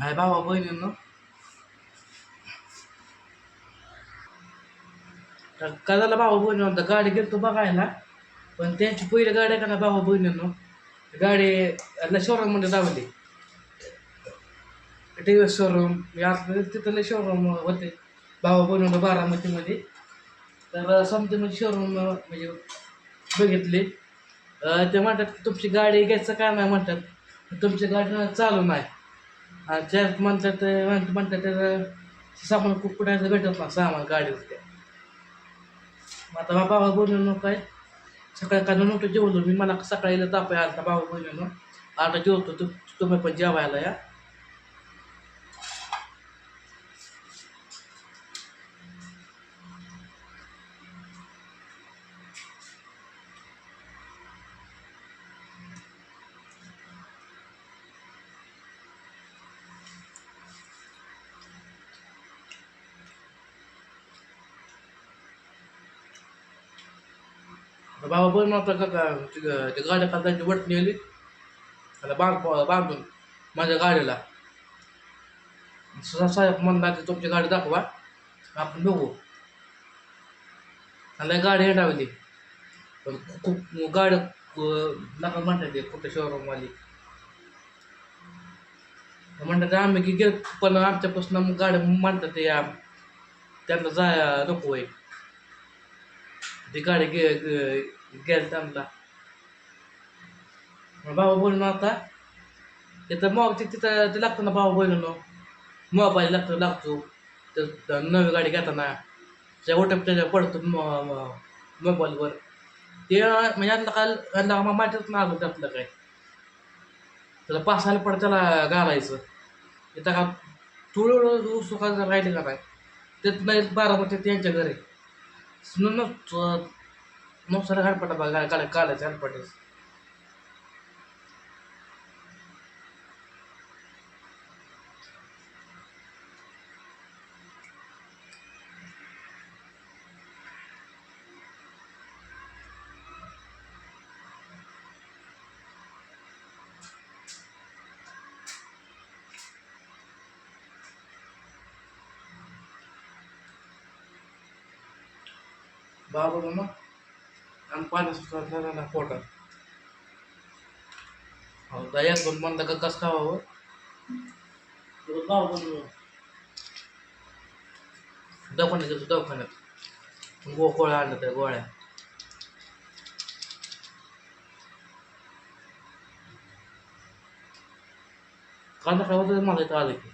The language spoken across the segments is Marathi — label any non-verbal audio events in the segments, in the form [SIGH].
हाय भावा बहिणींनो तर कदाला भावा बहिणी म्हणता गाडी गेलतो बघायला पण त्यांची पहिली गाडी आहे का ना भावा बहिणींनो गाडी शोरूममध्ये दावली टी व्ही शोरूम मी आता तिथले शोरूम होते भावा बहिणींनो बारामतीमध्ये तर समजा म्हणजे शोरूम म्हणजे बघितले ते म्हणतात तुमची गाडी घ्यायचं काय नाही म्हणतात तुमची गाडी चालू नाही आणि म्हणतात म्हणतात म्हणतात तर सामान खूप कुठायचं भेटत ना सामान गाडीवर ते. आता बा- बाबा बोललो काय सकाळी काय नव्हतं जेवलो मी मला सकाळी ताप आहे आता बाबा बोललो आता जेवतो तू तुम्ही पण जेवायला या. बाबा बोल नव्हता का त्या ते काल त्यांची वट नेली. त्याला बांध बांधून माझ्या गाडीला. साहेब म्हणला की तुमची गाडी दाखवा आपण बघू. त्याला गाडी हेटावली पण खूप गाडी नका म्हणतात कुठे शोरूमवाली म्हणतात आम्ही की गेल पण आमच्यापासून मग गाड्या म्हणतात ते त्यांना जाय नको आहे ती गाडी गे- गेल त्यांना मग बाबा बोलणं आता तिथं मग ते तिथं ते लागतं ना बाबा बोलणं मोबाईल लागतो लागतो. तर नवी गाडी घेताना त्या ओटप त्याच्या पडतो मोबाईलवर. ते म्हणजे यांना काय यांना मग माहितीच ना आलं आपलं काय. त्याला पासायला पड त्याला घालायचं. तिथं का तुळ सुखा राहिले का नाही? त्यात नाही बारामती त्यांच्या घरी. म्हणून सर घालपटा बघा गाड्या काढायचं घालपटे बाबा मामा आणि पाण्याचा ना पोटात. हो दया दोन म्हणता का कस खावावं दवाखान्यात गेलो दवाखान्यात. गो गोळ्या आणल्या त्या गोळ्या. कांदा काय होतं मला इथं आलं की.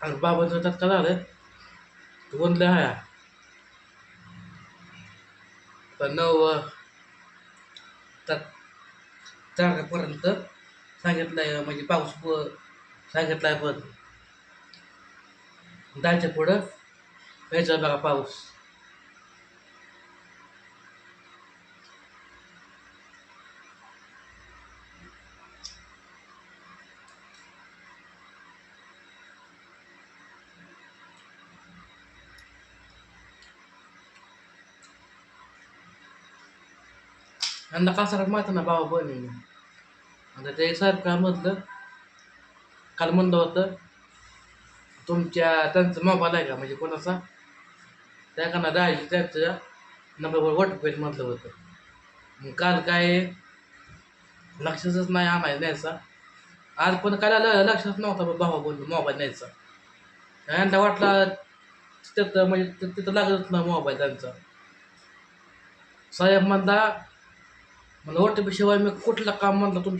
आणि बाबाचं त्यात काय झालं तू बोलले हाया. तर नऊ त्यात तारखेपर्यंत सांगितलंय म्हणजे पाऊस प सांगितलाय पण. जायचं पुढं यायचं बघा पाऊस. यांना कासारात माहिती ना भावा बहिणी आता ते साहेब काय म्हटलं काल म्हणलं होतं तुमच्या त्यांचा मोबाईल आहे का? म्हणजे कोणाचा? त्या का ना राहायची त्यांच्या नंबरवर वोट म्हटलं होतं. मग काल काय लक्षातच नाही आणायचं न्यायचा. आज पण काय ल- लक्षात नव्हता बा भावा बोल मोबाईल न्यायचा. यांना वाटला तिथं म्हणजे तिथं लागतच ना मोबाईल त्यांचा. साहेब म्हणला मला ओ टी पी शिवाय मी कुठलं काम म्हणलं तुम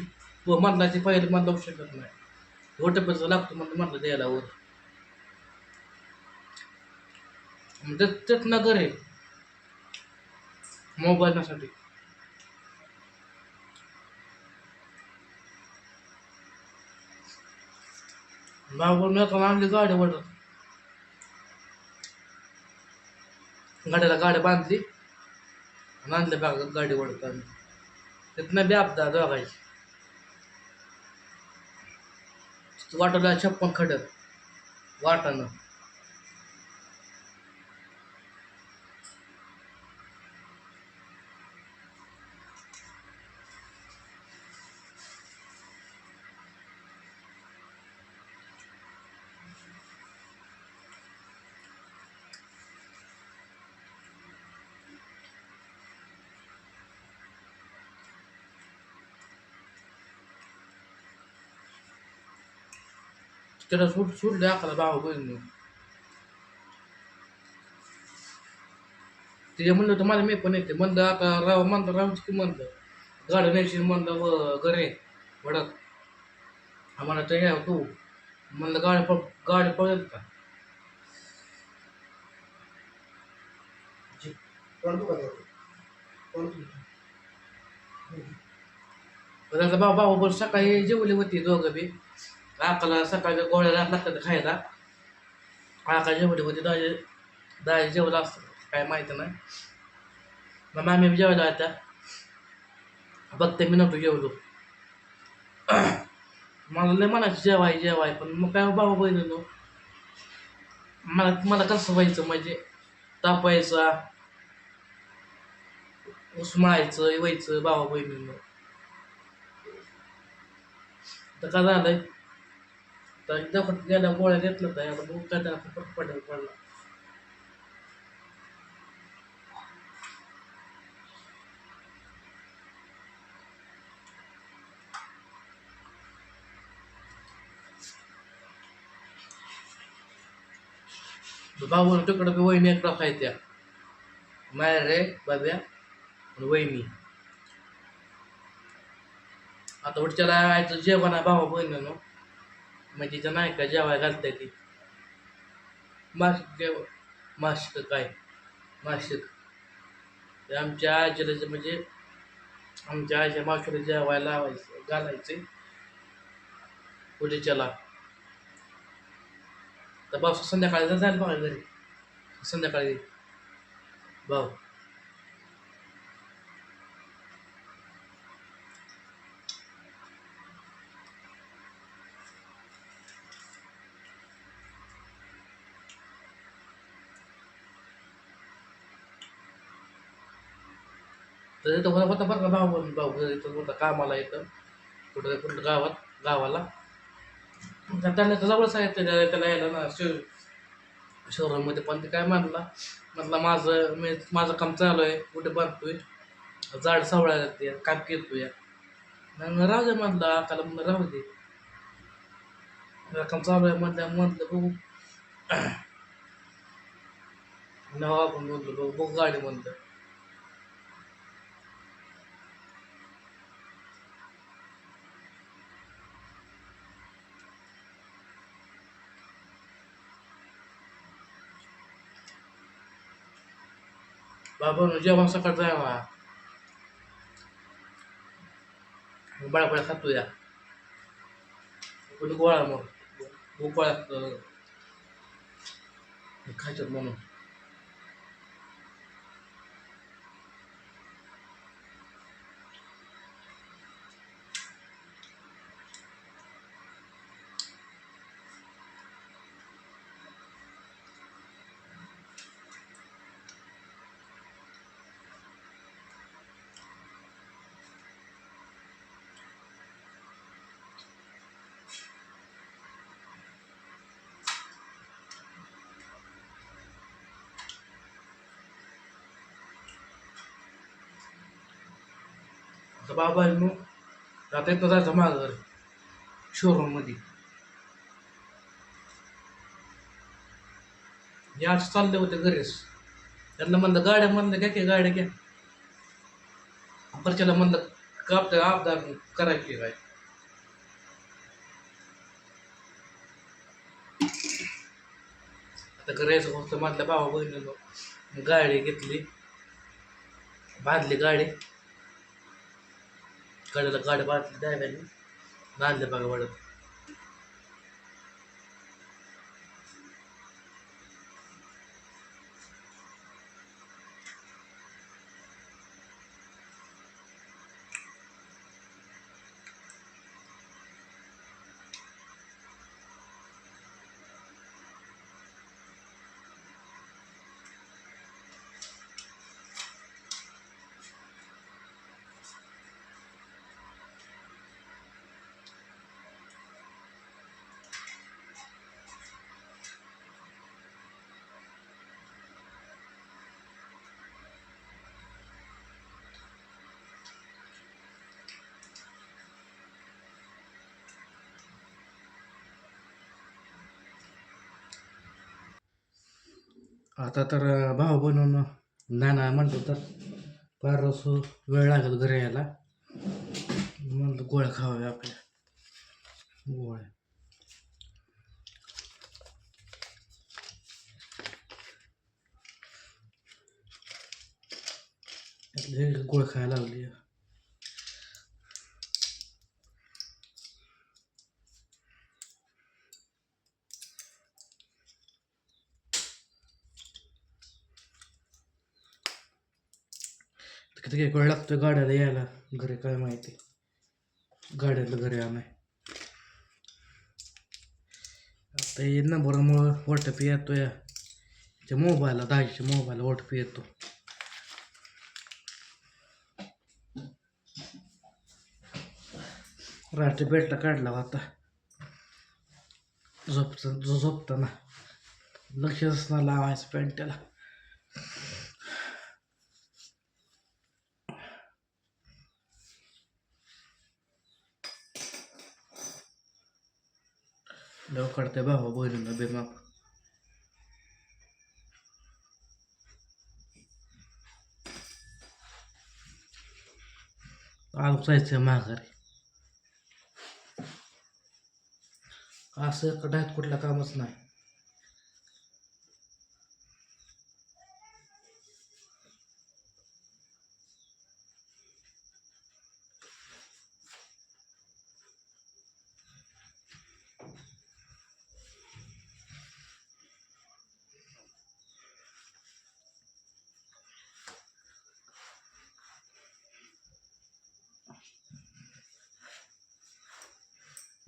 म्हणला ते पहिले मला लावू शकत नाही. ओ टी लागतो म्हणलं म्हणलं द्यायला वर मग ते तेच ना घरी मोबाईलसाठी भाऊ मी आता आणली गाडी वडत गाड्याला गाडी बांधली. आणि आणली बाग गाडी वडत आणली तिथनं बी आपदा दोघायची वाटवला छप्पन खडक वाटानं त्याला सूट सुटले अकरा भाऊ बहिणी तिथे म्हणलं होतं मला मी पण येते म्हणलं आता राव म्हणलं राहूच की म्हणलं गाडी न्यायची म्हणलं व घरे वडत आम्हाला ते घ्या तू म्हणलं गाडी पळ गाडी पळेल का त्याचा भाऊ भाऊ बरं सकाळी जेवली होती दोघं बी आकाला सकाळच्या गोळ्या लागतात खायला. आका जेवढे होती दाजे दाजे जेवला असतं काय माहिती नाही. मग मामी बी जेवायला आता बघते मी नव्हतो जेवलो. मला लय म्हणायचं जेवाय जेवाय पण मग काय बाबा बहिणीनो? मला मला कसं व्हायचं म्हणजे तापायचा उस्मळायचं व्हायचं बाबा बहिणीनं. तर काय झालंय? तर दखत गेल्या गोळ्या घेतलं तर आता बघू काय त्याला फरक पडेल पडला. भाऊ तिकडं बी वहिनी एक त्या माया रे बाब्या आणि वहिनी. आता उठच्याला यायचं जेवण आहे भावा बहिणीनं. म्हणजे तिचं नाही का जेवाय घालताय ती. जेव मास्क काय? मास्क. आमच्या आजीला म्हणजे आमच्या आईच्या मावशीला जेवायला लावायचं घालायचे. चला तर बाप संध्याकाळी जायला जाईल बघा घरी. संध्याकाळी. भाऊ. तर इथं होता होता बरं का भाऊ भाऊ इथं होता कामाला इथं. कुठं कुठं गावात गावाला. तर त्याला तर जवळच आहे त्याला यायला ना शिव शोरूममध्ये पण ते काय मानला म्हटलं माझं मी माझं काम चालू आहे कुठे बांधतोय झाड सावळायला ते काम केलतोय. मग राहू दे म्हटलं आकाला म्हणलं राहू दे. काम चालू आहे म्हटलं म्हटलं बघू. नावा पण म्हणलं बघू [CLEARS THROAT] बघू गाडी म्हणलं. बाबा नुजा जेवण सकाळ जावा बळा खातो या पण गोळा मग गोपाळ्यात खायच्यात म्हणून. आता बाबा आहे मग आता इथं जायचं मागं शोरूममध्ये. आज चालले होते घरीच. त्यांना म्हणलं गाड्या म्हणलं घ्या की गाड्या घ्या. परच्याला म्हणलं कापत आपदार करायची काय आता करायचं होतं म्हटलं भावा बहिणीनं गाडी घेतली. बांधली गाडी. गाडीला गाडी बांधली द्यायला बांधले बघा वाढत आता तर भाऊ बनवून नाना नाही म्हणतो तर फारच वेळ लागेल घरी यायला. म्हणलं गोळ्या खाव्या आपल्या. गोळ्या. गोळ खायला लागली. किती एक वेळ लागतोय गाड्याला यायला? घरी काय माहिती. गाड्यातलं घरी आणाय. आता हे नंबरमुळं ओ टी पी या त्या मोबाईलला दहाच्या मोबाईल ओ टी पी येतो. रात्री बेटला काढला होता. झोपत जो झोपताना. लक्षच ना लावायचं पॅन्ट त्याला लव काढते भावा बहिणीला बेमाप आज जायचं माघारी. असं कडायत कुठलं कामच नाही.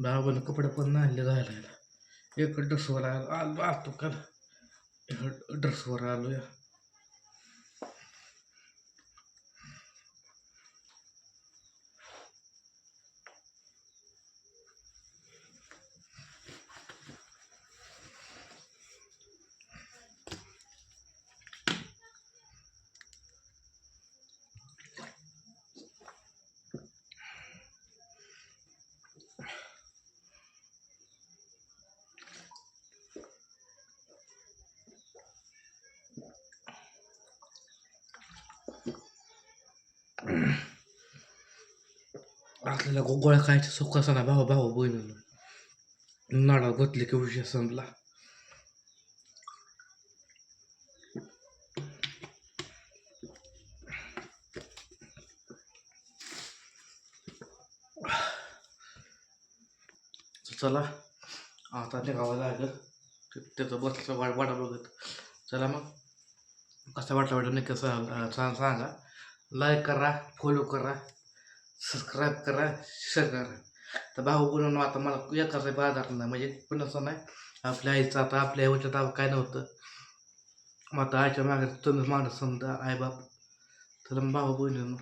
बाबानं कपडे पण आणले राहिले एक ड्रेसवर आलो आलो आलतो का? ड्रेसवर आलो या [CLEARS THROAT] आपल्याला गो- गोळ्या खायच्या सुख असताना भावा भाऊ भाऊ बहिणीला नाडा घातली की विषय संपला. चला आता निघावं लागेल. त्याचं बसलं वाट वाटा बघत. चला मग. कसा वाटलं वाटलं नक्की सा- सांगा. लाईक करा फॉलो करा सबस्क्राईब करा शेअर करा. तर भाऊ बोलून आता मला एकाचा बाजार नाही. म्हणजे पण असं नाही आपल्या आईचं आता आपल्या आईच्या ताबा काय नव्हतं. मग आता आईच्या मागे तुम्ही माणूस समजा आई बाप. तर मग भाऊ बोलून